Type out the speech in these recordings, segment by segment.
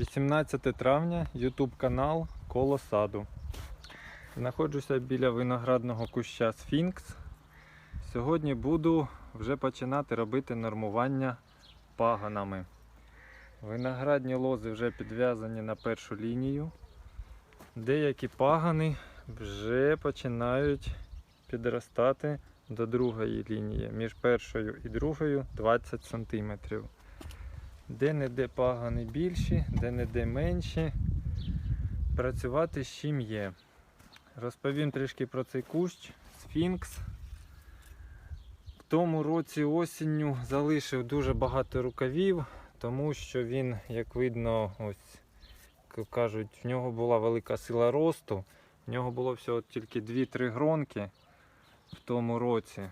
18 травня, YouTube канал Коло саду. Знаходжуся біля виноградного куща Сфінкс. Сьогодні буду вже починати робити нормування паганами. Виноградні лози вже підв'язані на першу лінію. Деякі пагани вже починають підростати до другої лінії. Між першою і другою 20 см. Де-не-де пагани більші, де-не-де менші. Працювати з чим є. Розповім трішки про цей кущ Сфінкс. В тому році осінню залишив дуже багато рукавів, тому що він, як видно, ось к- кажуть, в нього була велика сила росту. В нього було всього тільки 2-3 гронки в тому році.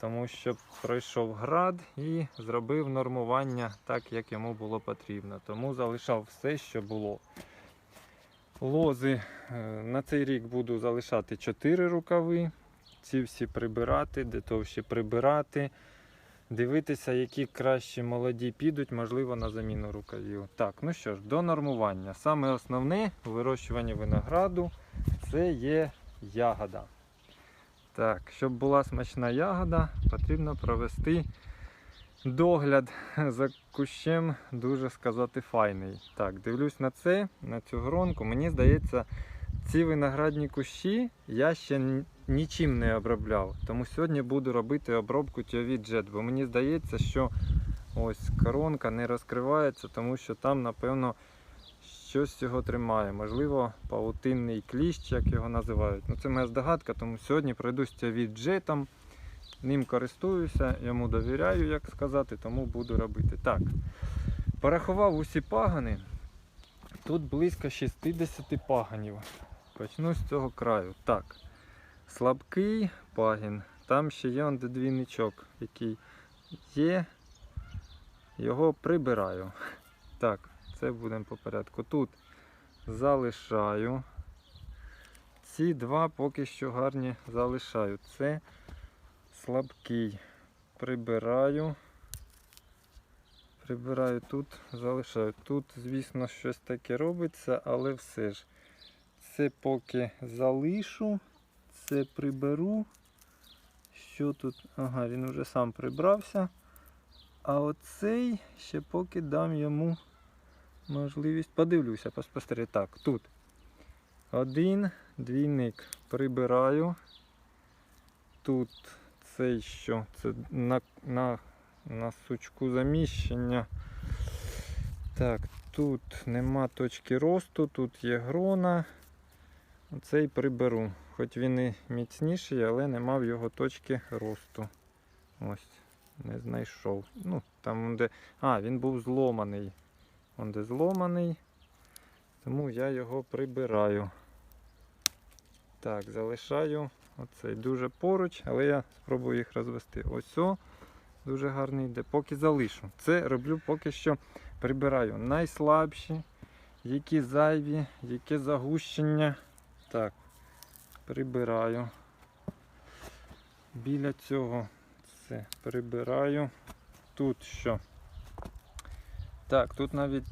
Тому що пройшов град і зробив нормування так, як йому було потрібно. Тому залишав все, що було. Лози е, на цей рік буду залишати 4 рукави. Ці всі прибирати, де товщі прибирати. Дивитися, які кращі молоді підуть, можливо, на заміну рукавів. Так, ну що ж, до нормування. Саме основне у вирощуванні винограду це є ягода. Так, щоб була смачна ягода, потрібно провести догляд за кущем, дуже сказати, файний. Так, дивлюсь на це, на цю гронку. Мені здається, ці виноградні кущі я ще нічим не обробляв. Тому сьогодні буду робити обробку джет, бо мені здається, що ось коронка не розкривається, тому що там, напевно, щось його тримає. Можливо, павутинний кліщ, як його називають. Ну, це моя здогадка, тому сьогодні пройдусь тіові джетом. Ним користуюся, йому довіряю, як сказати, тому буду робити. Так, порахував усі пагани. Тут близько 60 паганів. Почну з цього краю. Так, слабкий пагін. Там ще є двійничок, який є. Його прибираю. Так, це будемо по порядку. Тут залишаю. Ці два поки що гарні залишаю. Це слабкий. Прибираю. Прибираю тут, залишаю. Тут, звісно, щось таке робиться, але все ж. Це поки залишу, це приберу. Що тут? Ага, він вже сам прибрався. А оцей ще поки дам йому можливість. Подивлюся, поспостерігаю. Так, тут. Один двійник прибираю. Тут цей що? Це на, на, на сучку заміщення. Так, тут нема точки росту, тут є грона. Цей приберу. Хоч він і міцніший, але не мав його точки росту. Ось, не знайшов. Ну, там де. А, він був зломаний. Он де зломаний. Тому я його прибираю. Так, залишаю оцей дуже поруч, але я спробую їх розвести. Ось о, дуже гарний йде. Поки залишу. Це роблю поки що прибираю найслабші, які зайві, які загущення. Так, прибираю. Біля цього це прибираю. Тут що? Так, тут навіть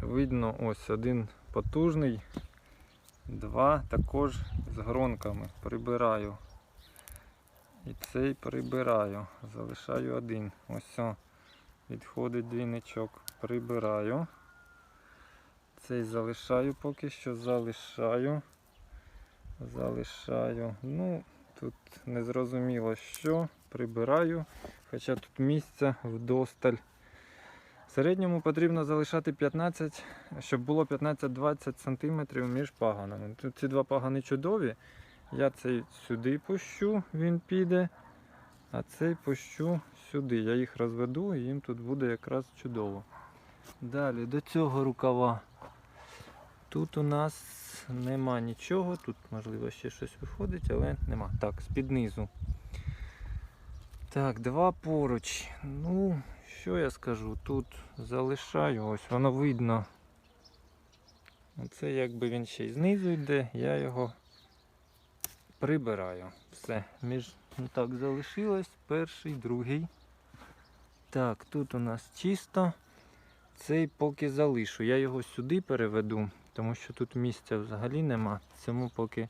видно ось один потужний, два також з гронками. Прибираю. І цей прибираю. Залишаю один. Ось о, відходить двійничок. Прибираю. Цей залишаю поки що, залишаю. Залишаю. Ну, тут не зрозуміло що. Прибираю. Хоча тут місця вдосталь. В середньому потрібно залишати 15, щоб було 15-20 см між паганами. Тут ці два пагани чудові. Я цей сюди пущу, він піде, а цей пущу сюди. Я їх розведу і їм тут буде якраз чудово. Далі до цього рукава. Тут у нас нема нічого, тут можливо ще щось виходить, але нема. Так, з-під низу. Так, два поруч. Ну, що я скажу? Тут залишаю, ось воно видно. Оце якби він ще й знизу йде, я його прибираю. Все. Між ну, так залишилось перший, другий. Так, тут у нас чисто. Цей поки залишу. Я його сюди переведу, тому що тут місця взагалі нема. Цьому поки,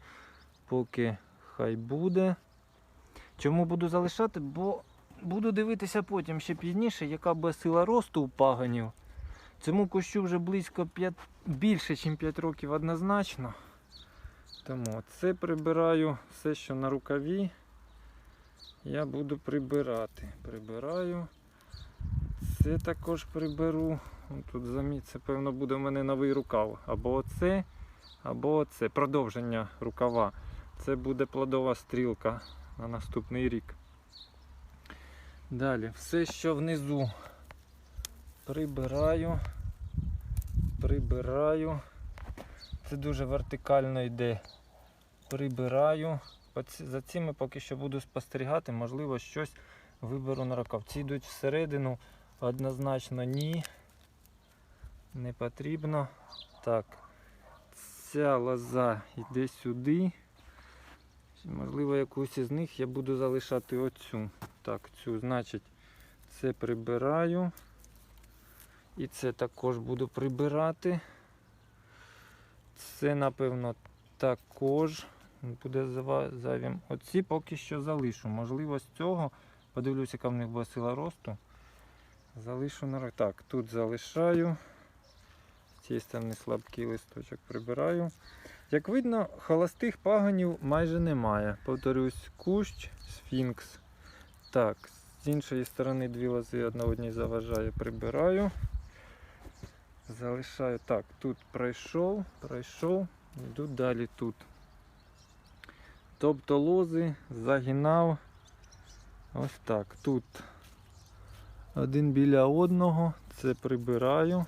поки хай буде. Чому буду залишати? Бо буду дивитися потім ще пізніше, яка буде сила росту у паганів. Цьому кущу вже близько 5, більше, ніж 5 років однозначно. Тому це прибираю все, що на рукаві. Я буду прибирати. Прибираю. Це також приберу. Тут заміт, це певно буде в мене новий рукав. Або оце, або оце. Продовження рукава. Це буде плодова стрілка на наступний рік. Далі, все, що внизу прибираю. Прибираю. Це дуже вертикально йде. Прибираю. За цими поки що буду спостерігати, можливо, щось виберу на рукав. Ці йдуть всередину, однозначно ні. Не потрібно. Так. Ця лоза йде сюди. Можливо, якусь із них я буду залишати оцю. Так, цю, значить, це прибираю. І це також буду прибирати. Це, напевно, також буде зайвим. Оці поки що залишу. Можливо, з цього подивлюся, яка в них буде сила росту. Залишу на Так, тут залишаю. З цієї сторони слабкий листочок прибираю. Як видно, холостих паганів майже немає. Повторюсь, кущ, сфінкс. Так, з іншої сторони дві лози одна одній заважає, прибираю. Залишаю. Так, тут пройшов, пройшов, йду далі тут. Тобто лози загинав. Ось так. Тут один біля одного. Це прибираю.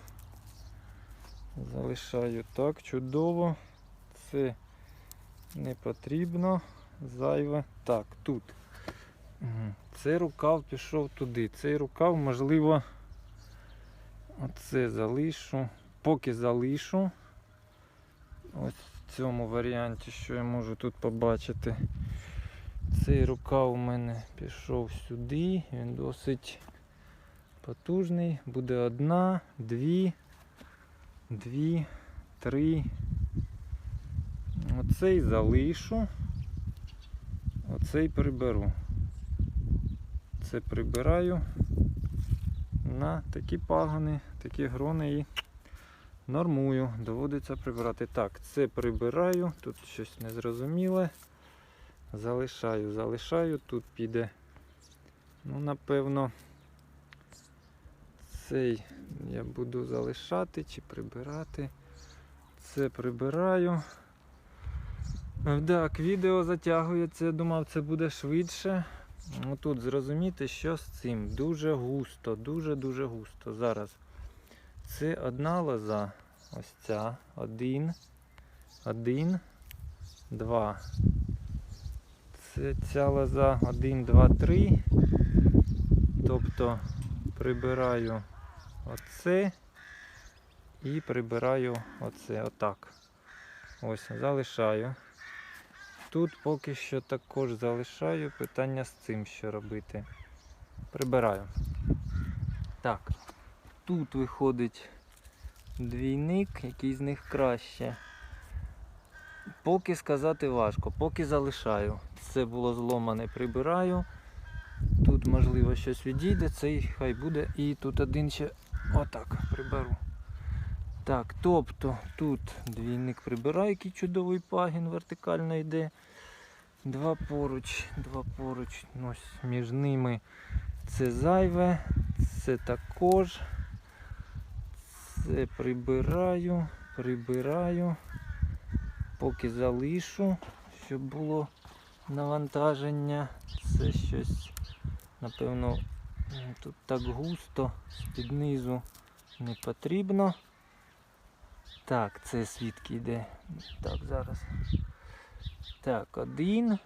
Залишаю так, чудово. Це не потрібно. Зайве. Так, тут. Цей рукав пішов туди. Цей рукав, можливо, оце залишу. Поки залишу. Ось в цьому варіанті, що я можу тут побачити. Цей рукав у мене пішов сюди. Він досить потужний. Буде одна, дві, дві, три. Оцей залишу. Оцей приберу. Це прибираю на такі пагони, такі грони і нормую. Доводиться прибирати. Так, це прибираю, тут щось незрозуміле. Залишаю, залишаю, тут піде. Ну, напевно, цей я буду залишати чи прибирати. Це прибираю. Е, Так, відео затягується, я думав, це буде швидше. Ну, тут зрозуміти, що з цим. Дуже густо, дуже-дуже густо. Зараз. Це одна лоза. Ось ця. Один. Один. Два. Це ця лоза. Один, два, три. Тобто прибираю оце і прибираю оце. Отак. Ось, залишаю. Тут поки що також залишаю питання з цим, що робити. Прибираю. Так, тут виходить двійник, який з них краще. Поки сказати важко, поки залишаю. Це було зломане, прибираю. Тут можливо щось відійде, цей хай буде. І тут один ще отак приберу. Так, тобто тут двійник прибираю, який чудовий пагін вертикально йде. Два поруч, два поруч. Ну, Ось між ними це зайве, це також. Це прибираю, прибираю, поки залишу, щоб було навантаження. Це щось, напевно, тут так густо, з-під низу не потрібно. Так, це свідки йде. Так, зараз. Так, один.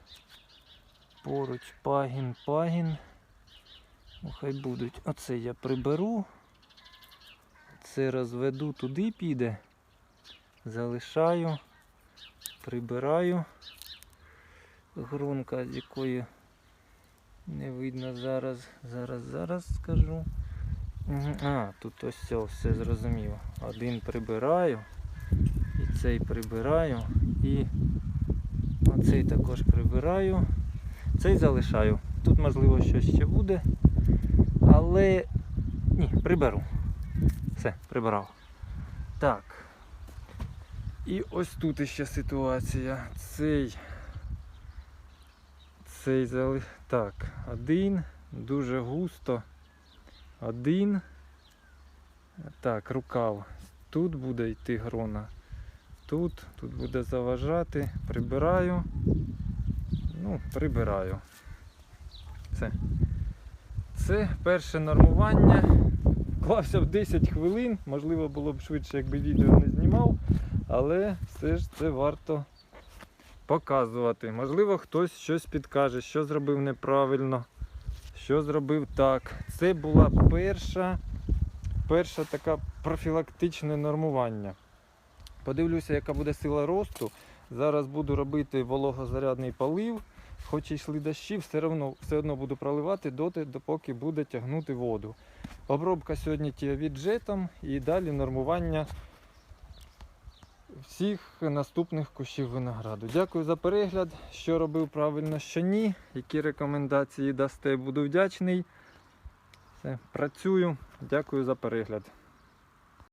Поруч пагін, пагін. Ну, хай будуть. Оце я приберу. Це розведу, туди піде. Залишаю. Прибираю. Грунка, з якої не видно зараз. Зараз, зараз скажу. А, тут ось все, все зрозуміло. Один прибираю, і цей прибираю, і оцей також прибираю. Цей залишаю. Тут можливо щось ще буде. Але ні, приберу. Все, прибирав. Так. І ось тут іще ситуація. Цей. Цей зали... Так, один. Дуже густо. Один. Так, рукав. Тут буде йти грона. Тут, тут буде заважати. Прибираю. Ну, прибираю. Це. Це перше нормування. Клався в 10 хвилин. Можливо, було б швидше, якби відео не знімав. Але все ж це варто показувати. Можливо, хтось щось підкаже, що зробив неправильно, що зробив так. Це була перша, перша така профілактичне нормування. Подивлюся, яка буде сила росту. Зараз буду робити вологозарядний полив. Хоч і йшли дощі, все одно, все одно буду проливати доти, допоки буде тягнути воду. Обробка сьогодні тіавіджетом і далі нормування всіх наступних кущів винограду. Дякую за перегляд. Що робив правильно, що ні. Які рекомендації дасте, буду вдячний. Все, працюю. Дякую за перегляд.